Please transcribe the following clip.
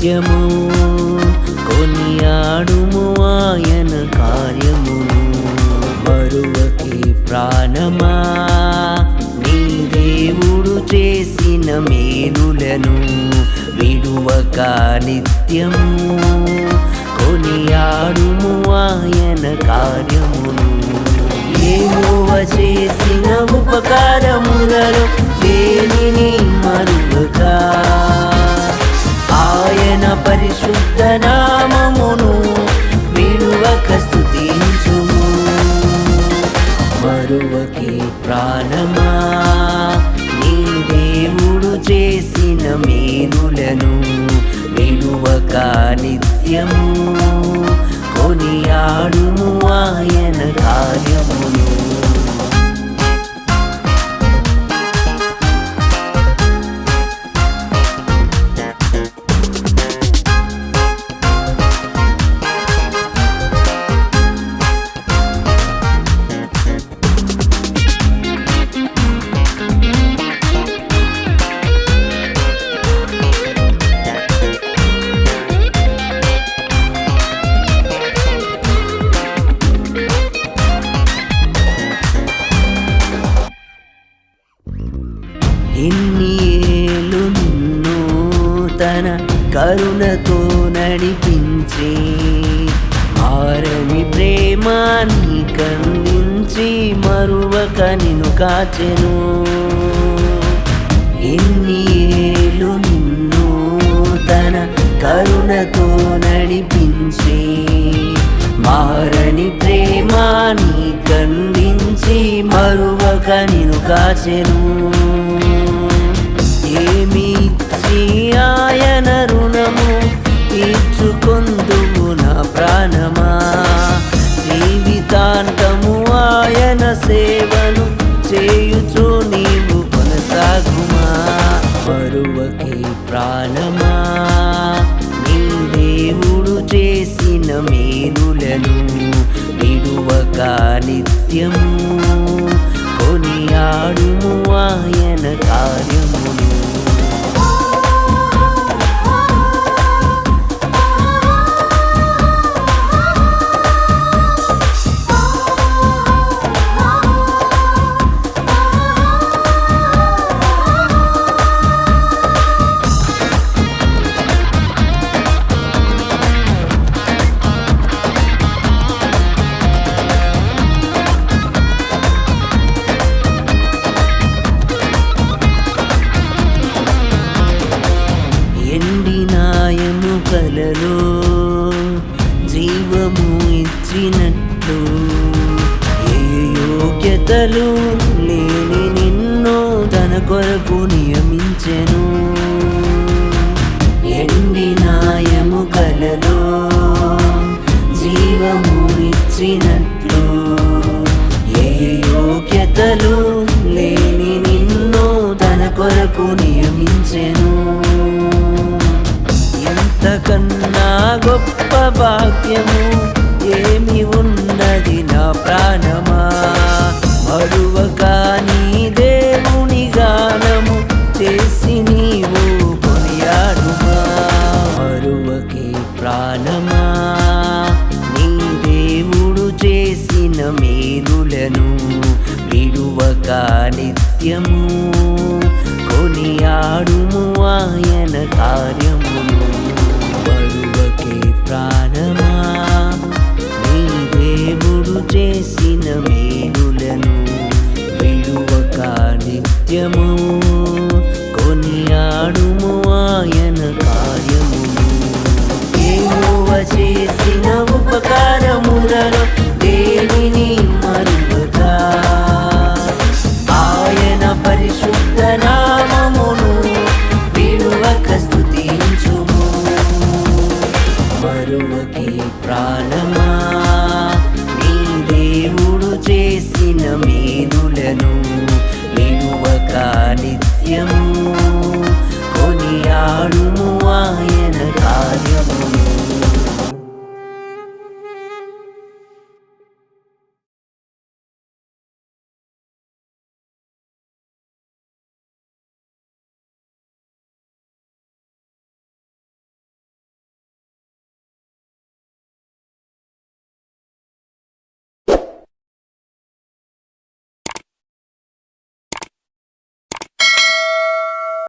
విడువక నిత్యము కొనియాడుము ఆయన కార్యము మరువకి ప్రాణమా నీ దేవుడు చేసిన మేలులను విడువక నిత్యము. కొనియాడుము ఆయన కార్యమును. ఏమోవ చేసిన ఉపకారములలో దేనిని మరువక పరిశుద్ధ నామమును విడువక స్థుతించుము మరువకి ప్రాణమా? నీ దేవుడు చేసిన మేలులను విడువక నిత్యము. కొనియాడుము ఆయన కార్యము తన కరుణతో నడిపించి. మారని ప్రేమాన్ని కందించి మరువక నిన్ను కాచెను. ఎన్ని ఏళ్ళు నిన్ను తన కరుణతో నడిపించి. మారని ప్రేమాని కందించి మరువక నిన్ను కాచెను. తీర్చుకొందువు నా ప్రాణమా? జీవితాంతము ఆయన సేవను చేయుచు నీవు కొనసాగుమా? బరువకి ప్రాణమా? నీ దేవుడు చేసిన మేలులను విడువక నిత్యము. కొనియాడు కలలో జీవము ఇచ్చినట్లు. ఏ యోగ్యతలు లేని నిన్ను తన కొరకు నియమించెను. ఎండి నాయము కలలో జీవము ఇచ్చినట్లు. ఏ యోగ్యతలు లేని నిన్ను తన కొరకు నియమించెను. అంతకన్నా గొప్ప భాగ్యము ఏమి ఉన్నది నా ప్రాణమా? మరువక కానీ దేవుని గానము చేసి నీవు కొనియాడుమా? మరువకి ప్రాణమా? నీ దేవుడు చేసిన మేలులను విడువక నిత్యము కొనియాడుము ఆయన కార్యం ప్రాణమా? నీ దేవుడు చేసిన మేలులను విడువక నిత్యము. కొనియాడుము ఆయన కార్యము ఏమో చేసిన ఉపకారములను നിത്യം